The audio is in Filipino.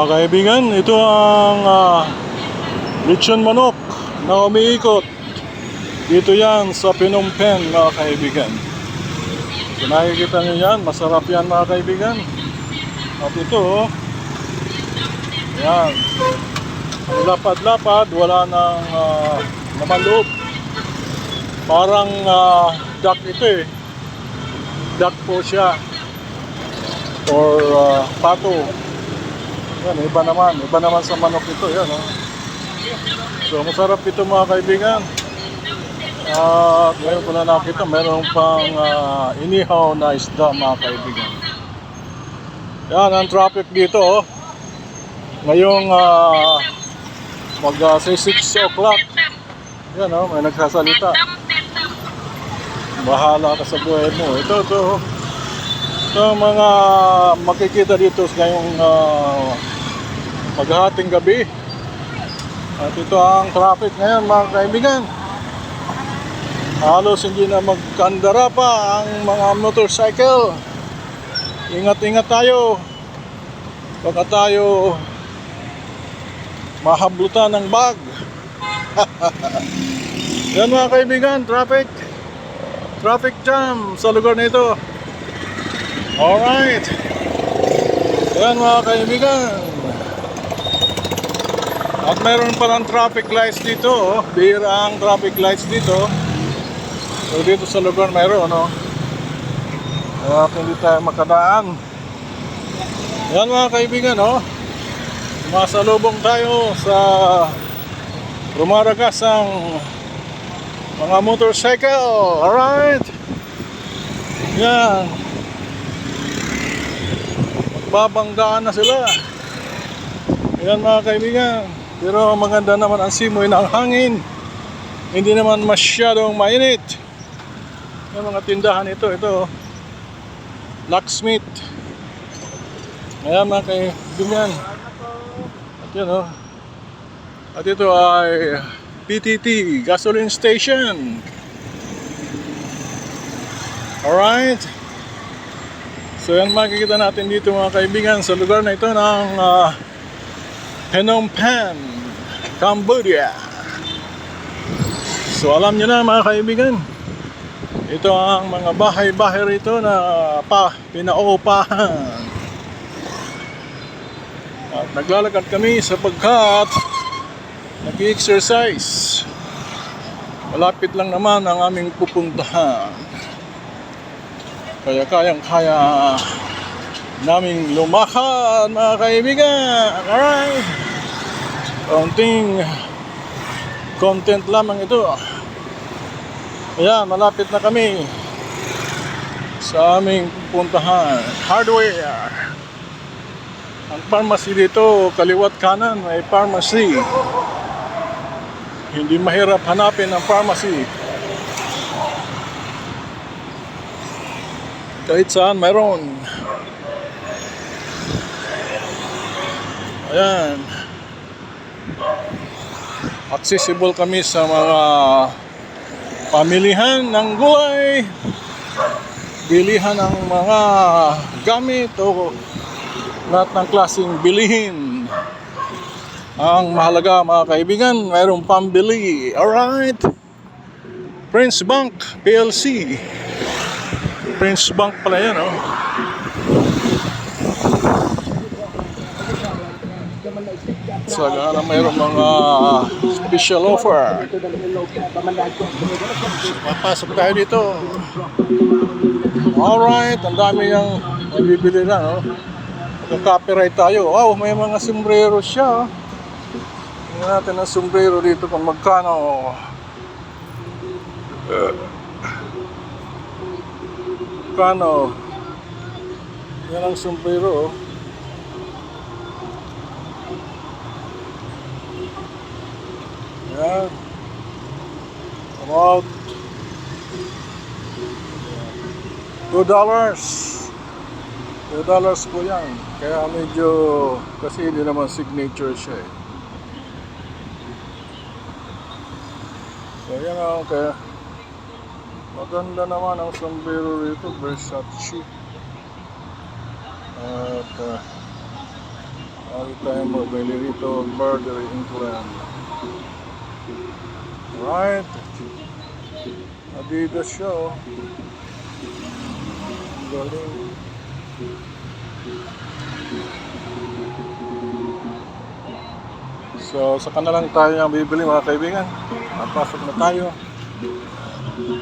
Mga kaibigan, ito ang uh, lechon manok na umiikot. Dito yan sa Phnom Penh mga kaibigan. So nakikita nyo yan, masarap yan mga kaibigan. At ito, oh, yan. Lapad-lapad, wala nang uh, naman loob. Parang uh, duck ito eh. Duck po siya. Or uh, pato. Yan, iba naman. Iba naman sa manok ito. Yan, oh. So, masarap ito mga kaibigan. At ngayon ko na nakita, meron pang ah, inihaw na isda mga kaibigan. Yan, ang traffic dito. Oh. Ngayong uh, mag uh, say 6 o'clock. Yan, oh, may nagsasalita. Bahala ka sa buhay mo. Ito, ito. oh. Ang mga makikita dito ngayong uh, paghahating gabi. At ito ang traffic ngayon mga kaibigan. Halos hindi na magkandara pa ang mga motorcycle. Ingat-ingat tayo. Baka tayo mahablutan ng bag. Yan mga kaibigan, traffic. Traffic jam sa lugar na ito. Alright. Yan mga kaibigan. At meron palang traffic lights dito. Oh. Bihira ang traffic lights dito. So dito sa lugar meron. No? At hindi tayo makadaan. Yan mga kaibigan. Oh. Masalubong tayo sa rumaragas ang mga motorcycle. Alright. Yan. Magbabanggaan na sila. Yan mga kaibigan. Pero maganda naman ang simoy ng hangin. Hindi naman masyadong mainit. Yung mga tindahan ito, ito. Locksmith. Ayan mga kaibigan. At yun oh. At ito ay PTT gasoline station. Alright. So yan makikita natin dito mga kaibigan sa lugar na ito ng ah, Phnom Penh, Cambodia. So alam nyo na mga kaibigan, ito ang mga bahay-bahay rito na pa, pinaupahan. At naglalakad kami sapagkat nag-exercise. Malapit lang naman ang aming pupuntahan. Kaya kayang-kaya naming lumakad mga kaibigan. Alright. Kaunting content lamang ito. Kaya malapit na kami sa aming pupuntahan. Hardware. Ang pharmacy dito, kaliwat kanan, may pharmacy. Hindi mahirap hanapin ang pharmacy. Kahit saan mayroon. Ayan. Accessible kami sa mga pamilihan ng gulay, bilihan ng mga gamit o lahat ng klaseng bilihin. Ang mahalaga mga kaibigan, mayroong pambili. Alright. Prince Bank PLC. Prince Bank pala yan, oh. Sagana mayroong mga special offer. Papasok tayo dito. Alright, ang dami yung nabibili na, no? Kung copyright tayo, wow, may mga sombrero siya. Tingnan natin ang sombrero dito kung magkano. Magkano? Yan ang sombrero, oh. Yan. About two dollars. Two dollars po yan. Kaya medyo, kasi hindi naman signature siya eh. So yan ang kaya maganda naman ang sombrero rito, Versace. At uh, Lagi tayong mabili rito, Murder England. Right. Adidas siya, oh. Galing. So, sa kanalang tayo ang bibili mga kaibigan. Napasok na tayo.